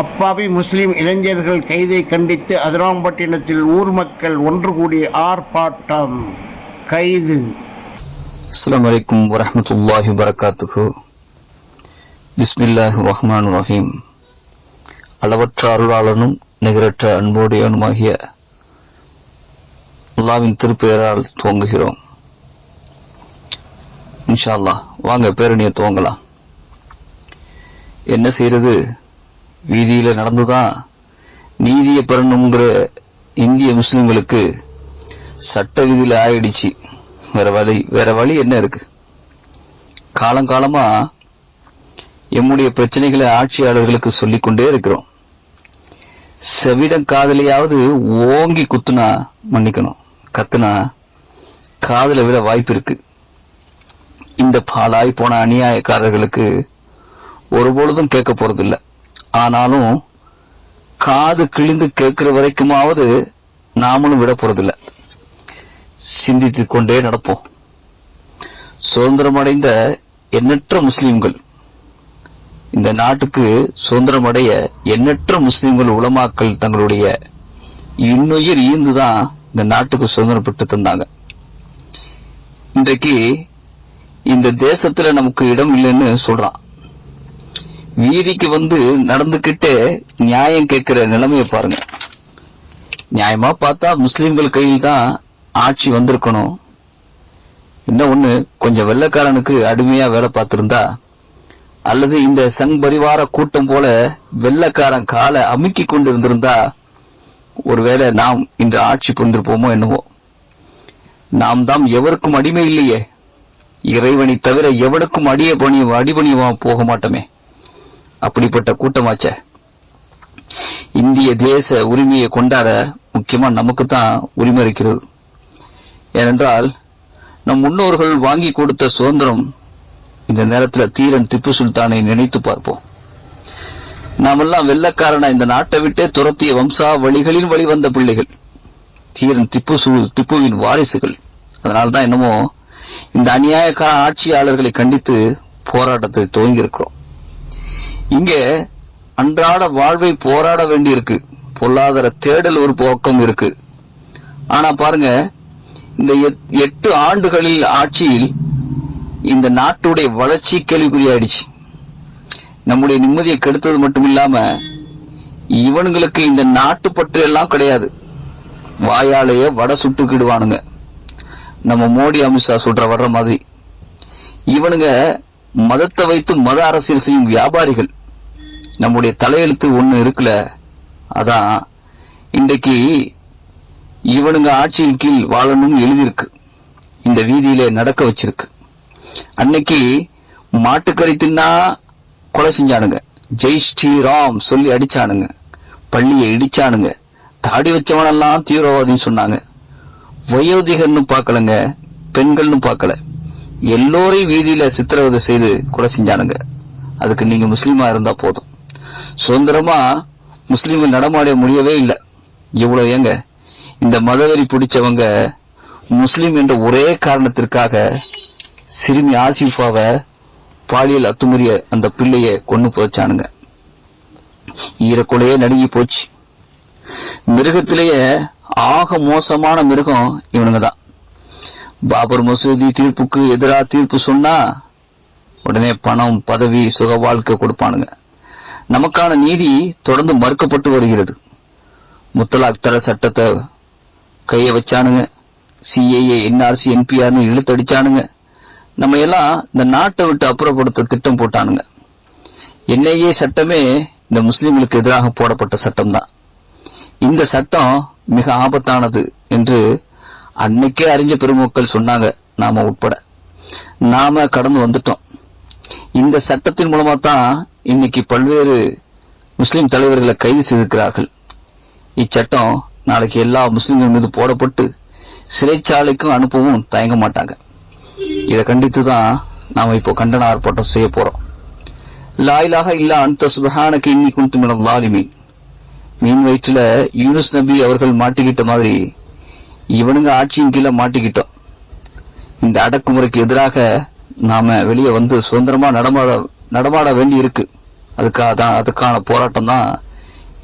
அப்பாவி முஸ்லிம் இளைஞர்கள் கைதை கண்டித்து அதிராம்பட்டினத்தில் ஊர் மக்கள் ஒன்று கூடி ஆர்ப்பாட்டம். கைது. அஸ்லாம் வலைக்கும் வரமத்துல்லாஹி வரகாத்துகு பிஸ்மில்லாஹி ரஹ்மான் ரஹீம். அளவற்ற அருளாளனும் நிகரற்ற அன்போடையவனுமாகிய அல்லாவின் திருப்பெயரால் துவங்குகிறோம். இன்ஷா அல்லாஹ் வாங்க பேரணியை துவங்கலாம். என்ன செய்யறது வீதியில நடந்துதான் நீதியை பெறணுங்கிற இந்திய முஸ்லீம்களுக்கு சட்ட விதியில ஆயிடுச்சு. வேற வழி வேற வழி என்ன இருக்கு? காலங்காலமா எம்முடைய பிரச்சனைகளை ஆட்சியாளர்களுக்கு சொல்லிக்கொண்டே இருக்கிறோம். செவிடம் காதலியாவது ஓங்கி குத்துனா மன்னிக்கணும். கத்துனா காதல விட வாய்ப்பு இருக்கு. இந்த பாலாய் போன அநியாயக்காரர்களுக்கு ஒருபொழுதும் கேட்க போறதில்லை. ஆனாலும் காது கிழிந்து கேட்கிற வரைக்குமாவது நாமளும் விட போறதில்ல. சிந்தித்து கொண்டே நடப்போம். சுதந்திரமடைந்த எண்ணற்ற முஸ்லிம்கள். இந்த நாட்டுக்கு சுதந்திரமடைய எண்ணற்ற முஸ்லிம்கள் உலமாக்கள் தங்களுடைய இன்னுயிர் ஈந்துதான் இந்த நாட்டுக்கு சுதந்திரம் பெற்று தந்தாங்க. இன்றைக்கு இந்த தேசத்துல நமக்கு இடம் இல்லைன்னு சொல்றான். வீதிக்கு வந்து நடந்துகிட்டு நியாயம் கேட்கிற நிலைமையை பாருங்க. நியாயமா பார்த்தா முஸ்லிம்கள் கையில் தான் ஆட்சி வந்திருக்கணும். என்ன ஒண்ணு கொஞ்சம் வெள்ளக்காரனுக்கு அடிமையா வேலை பார்த்திருந்தா அல்லது இந்த சங் பரிவார கூட்டம் போல வெள்ளக்காரன் காலை அமுக்கி கொண்டு இருந்திருந்தா ஒருவேளை நாம் இன்று ஆட்சி புரிந்திருப்போமோ என்னவோ. நாம் தாம் எவருக்கும் அடிமை இல்லையே. இறைவனை தவிர எவனுக்கும் அடிய பணி அடிபணியமா போக மாட்டோமே. அப்படிப்பட்ட கூட்டமாச்ச. இந்திய தேச உரிமையை கொண்டாட முக்கியமா நமக்கு தான் உரிமை இருக்கிறது. ஏனென்றால் நம் முன்னோர்கள் வாங்கி கொடுத்த சுதந்திரம் இந்த நேரத்தில் தீரன் திப்பு சுல்தானை நினைத்து பார்ப்போம். நாமெல்லாம் வெள்ளக்காரன இந்த நாட்டை விட்டே துரத்திய வம்சா வழிகளின் வழிவந்த பிள்ளைகள். தீரன் திப்பு சு திப்புவின் வாரிசுகள். அதனால்தான் என்னமோ இந்த அநியாயக்கார ஆட்சியாளர்களை கண்டித்து போராட்டத்தை துவங்கி இருக்கிறோம் இங்க அன்றாட வாழ்வை போராட வேண்டியிருக்கு. பொருளாதார தேடல் ஒரு போக்கம் இருக்கு. ஆனா பாருங்க இந்த எட்டு ஆண்டுகளில் ஆட்சியில் இந்த நாட்டுடைய வளர்ச்சி கேள்விக்குறியாயிடுச்சு. நம்முடைய நிம்மதியை கெடுத்தது மட்டும் இல்லாம இவனுங்களுக்கு இந்த நாட்டு பற்று எல்லாம் கிடையாது. வாயாலேயே வடை சுட்டுக்கிடுவானுங்க. நம்ம மோடி அமித்ஷா சுற்ற வர்ற மாதிரி. இவனுங்க மதத்தை வைத்து மத அரசியல் செய்யும் வியாபாரிகள். நம்முடைய தலையெழுத்து ஒன்று இருக்குல்ல அதான் இன்றைக்கு இவனுங்க ஆட்சியின் கீழ் வாழணும்னு எழுதியிருக்கு. இந்த வீதியில நடக்க வச்சிருக்கு. அன்னைக்கு மாட்டுக்கறி தின்னா கொலை செஞ்சானுங்க. ஜெய் ஸ்ரீராம் சொல்லி அடிச்சானுங்க. பள்ளியை இடிச்சானுங்க. தாடி வச்சவனெல்லாம் தீவிரவாதின்னு சொன்னாங்க. வயோதிகர்னு பார்க்கலங்க பெண்கள்னு பார்க்கல. எல்லோரையும் வீதியில சித்திரவதை செய்து கொலை செஞ்சானுங்க. அதுக்கு நீங்க முஸ்லீமா இருந்தா போதும். சுதந்திரமா முஸ்லீம்கள் நடமாட முடியவே இல்லை. இவ்வளவு ஏங்க? இந்த மதவெறி பிடிச்சவங்க முஸ்லீம் என்ற ஒரே காரணத்திற்காக சிறுமி ஆசிஃபாவை பாலியல் அத்துமுறிய அந்த பிள்ளைய கொண்டு புதைச்சானுங்க ஈரக்குலையே நடுங்கி போச்சு. மிருகத்திலேயே ஆக மோசமான மிருகம் இவனுங்க தான் பாபர் மசூதி தீர்ப்புக்கு எதிராக தீர்ப்பு சொன்னா உடனே பணம் பதவி சுக வாழ்க்கை கொடுப்பானுங்க. நமக்கான நீதி தொடர்ந்து மறுக்கப்பட்டு வருகிறது. முத்தலாக் தர சட்டத்தை கையை வச்சானுங்க. சிஏஏ என்ஆர்சி என்பிஆர்னு இழுத்தடிச்சானுங்க நம்ம எல்லாம் இந்த நாட்டை விட்டு அப்புறப்படுத்த திட்டம் போட்டானுங்க. என்ஐஏ சட்டமே இந்த முஸ்லிம்களுக்கு எதிராக போடப்பட்ட சட்டம் தான் இந்த சட்டம் மிக ஆபத்தானது என்று அன்னைக்கே அறிஞ்ச பெருமக்கள் சொன்னாங்க. நாம உட்பட. நாம கடந்து வந்துட்டோம். இந்த சட்டத்தின் மூலமாக தான் இன்னைக்கு பல்வேறு முஸ்லீம் தலைவர்களை கைது செய்திருக்கிறார்கள். இச்சட்டம் நாளைக்கு எல்லா முஸ்லீம்கள் மீது போடப்பட்டு சிறைச்சாலைக்கும் அனுப்பவும் தயங்க மாட்டாங்க. இதை கண்டித்து தான் நாம் இப்போ கண்டன ஆர்ப்பாட்டம் செய்ய போறோம். லாயிலாக இல்ல அந்த சுபஹானக்கு இன்னி குண்டு மினல் லாலிமீன் மீன் வயிற்றுல யூனுஸ் நபி அவர்கள் மாட்டிக்கிட்ட மாதிரி இவனுங்க ஆட்சியின் கீழே மாட்டிக்கிட்டோம். இந்த அடக்குமுறைக்கு எதிராக நாம வெளியே வந்து சுதந்திரமா நடமாட நடமாட வேண்டி இருக்கு அதுக்காக தான் அதுக்கான போராட்டம் தான்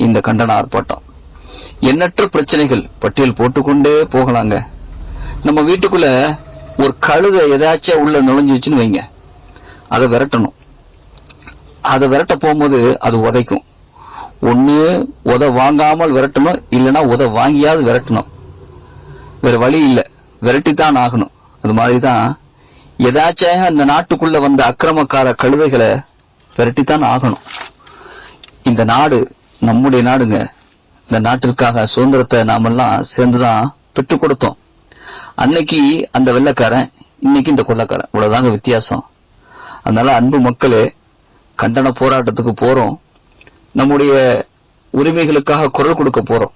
இந்த கண்டன ஆர்ப்பாட்டம். எண்ணற்ற பிரச்சனைகள் பட்டியல் போட்டுக்கொண்டே போகலாங்க. நம்ம வீட்டுக்குள்ள ஒரு கழுதை எதாச்சும் உள்ள நுழைஞ்சிச்சுன்னு வைங்க. அதை விரட்டணும். அதை விரட்ட போகும்போது அது உதைக்கும். ஒன்று உத வாங்காமல் விரட்டணும் இல்லைன்னா உத வாங்கியாவது விரட்டணும். வேற வழி இல்லை. விரட்டித்தான் ஆகணும். அது மாதிரி தான் ஏதாச்சும் அந்த நாட்டுக்குள்ள வந்த அக்கிரமக்கார கழுதைகளை விரட்டித்தான் ஆகணும். இந்த நாடு நம்முடைய நாடுங்க இந்த நாட்டிற்காக சுதந்திரத்தை நாமெல்லாம் சேர்ந்துதான் பெற்றுக் கொடுத்தோம். அன்னைக்கு அந்த வெள்ளைக்காரன் இன்னைக்கு இந்த கொள்ளக்காரன். இவ்வளவுதாங்க வித்தியாசம். அதனால அன்பு மக்களே கண்டன போராட்டத்துக்கு போறோம். நம்முடைய உரிமைகளுக்காக குரல் கொடுக்க போறோம்.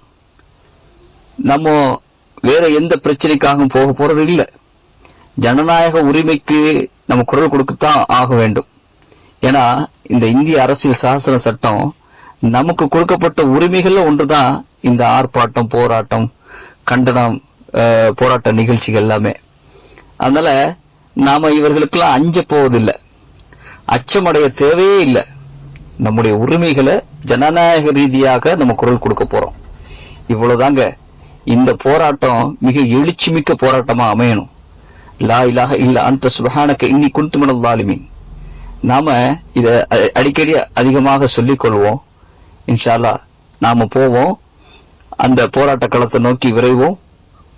நம்ம வேற எந்த பிரச்சனைக்காகவும் போக போறது இல்லை. ஜனநாயக உரிமைக்கு நம்ம குரல் கொடுக்கத்தான் ஆக வேண்டும். ஏன்னா இந்த இந்திய அரசியல் சாசன சட்டம் நமக்கு கொடுக்கப்பட்ட உரிமைகள்ல ஒன்றுதான் இந்த ஆர்ப்பாட்டம் போராட்டம் கண்டனம் போராட்ட நிகழ்ச்சிகள் எல்லாமே. அதனால நாம இவர்களுக்கெல்லாம் அஞ்ச போவதில்லை. அச்சமடைய தேவையே இல்லை. நம்முடைய உரிமைகளை ஜனநாயக ரீதியாக நம்ம குரல் கொடுக்க போறோம். இவ்வளவுதாங்க. இந்த போராட்டம் மிக எழுச்சி மிக்க போராட்டமா அமையணும். லா இலாக இல்ல அந்த சுபஹானக்க இன்னி குன்து மினல் நாம இத அடிக்கடி அதிகமாக சொல்லிக் கொள்வோம் இன்ஷால்லா நாம போவோம். அந்த போராட்ட களத்தை நோக்கி விரைவோம்.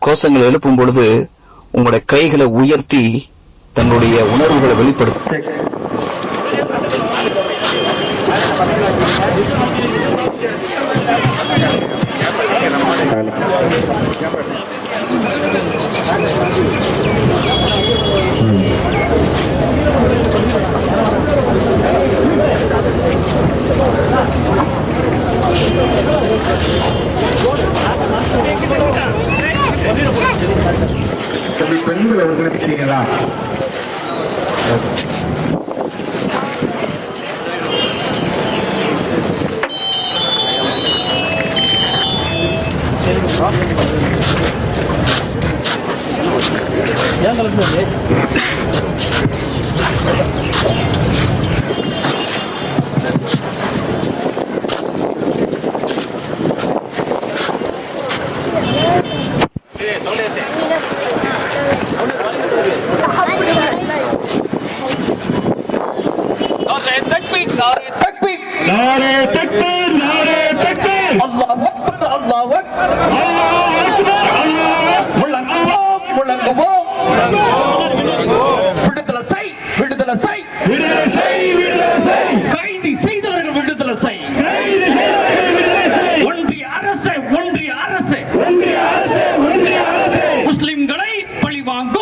கோஷங்களை எழுப்பும் பொழுது உங்களுடைய கைகளை உயர்த்தி தன்னுடைய உணர்வுகளை வெளிப்படுத்த தம்பி பெண்கள் நாரே தக்பீர். நாரே தக்பீர் நாரே தக்பீர். அல்லாஹ் அக்பர் அல்லாஹ் அக்பர். அல்லாஹ் அக்பர் அல்லாஹ் முழங்குவோம் முழங்குவோம். விடுதலை செய் விடுதலை செய். விடுதலை செய் விடுதலை செய். கைதி செய்தவர்கள் விடுதலை செய். கைதி செய்தவர்கள் விடுதலை செய். ஒன்றிய அரசு ஒன்றிய அரசு. ஒன்றிய அரசு ஒன்றிய அரசு. முஸ்லிம்களை பழிவாங்க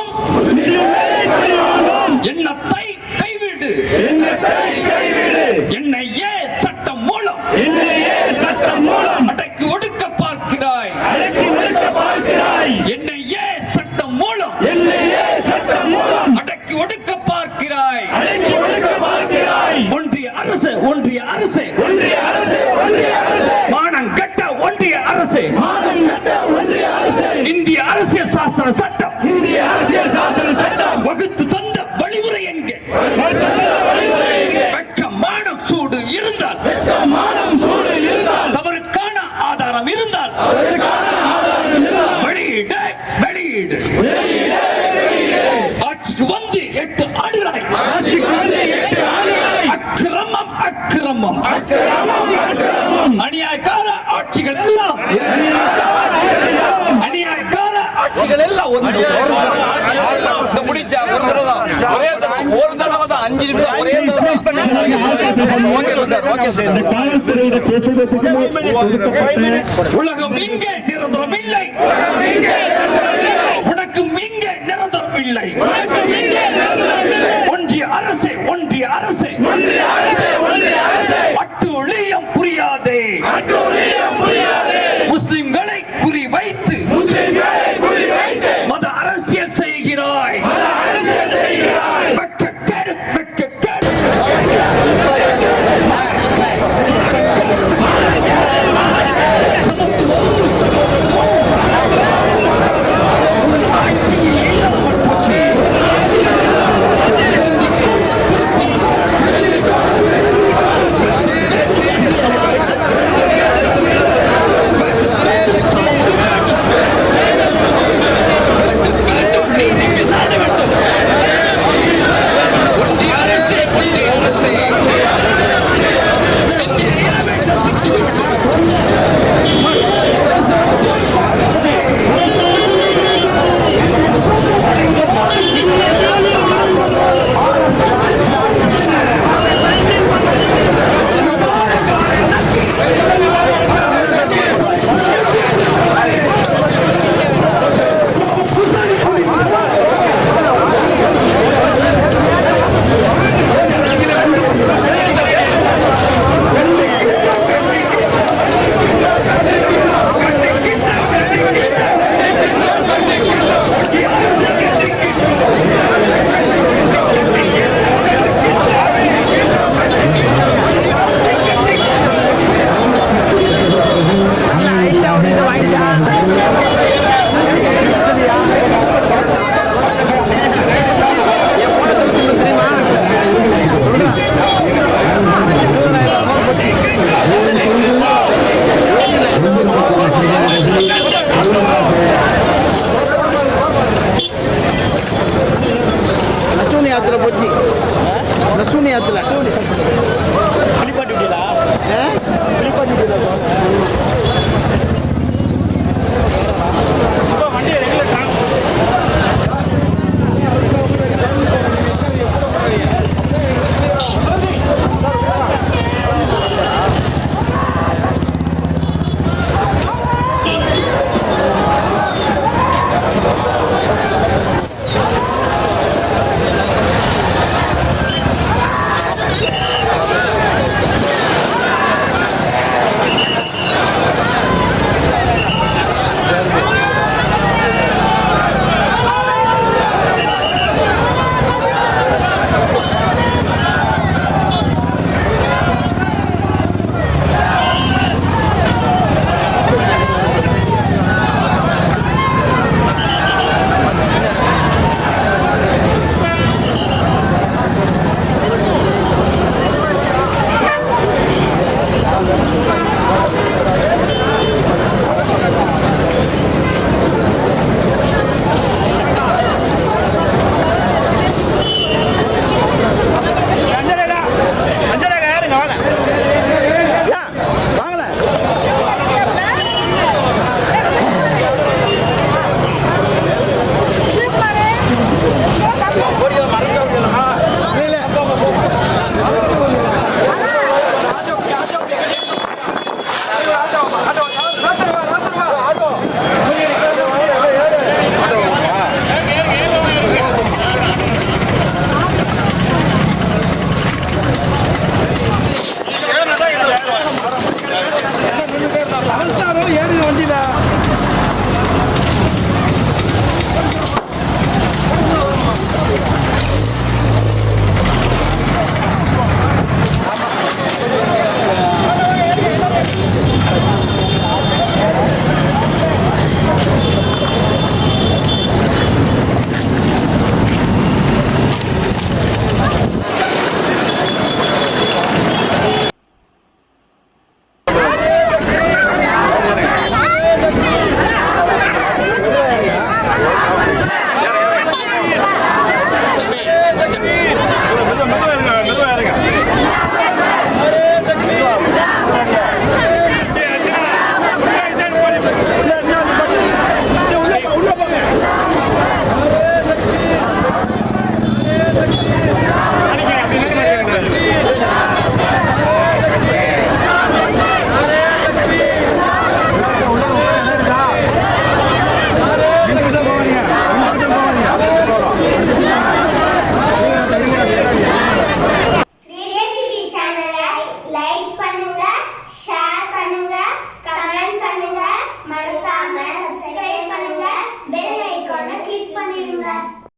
எல்லாம் ஒன்று முடிச்சா ஒரு தடவை அஞ்சு உலகம் இங்கே நிரந்தரம் இல்லை உனக்கும் இங்கே ஒன்றிய அரசு ஒன்றிய அரசு ஒன்றிய புரியாதே યાત્રા પહોંચી શું ની યાત્રા શું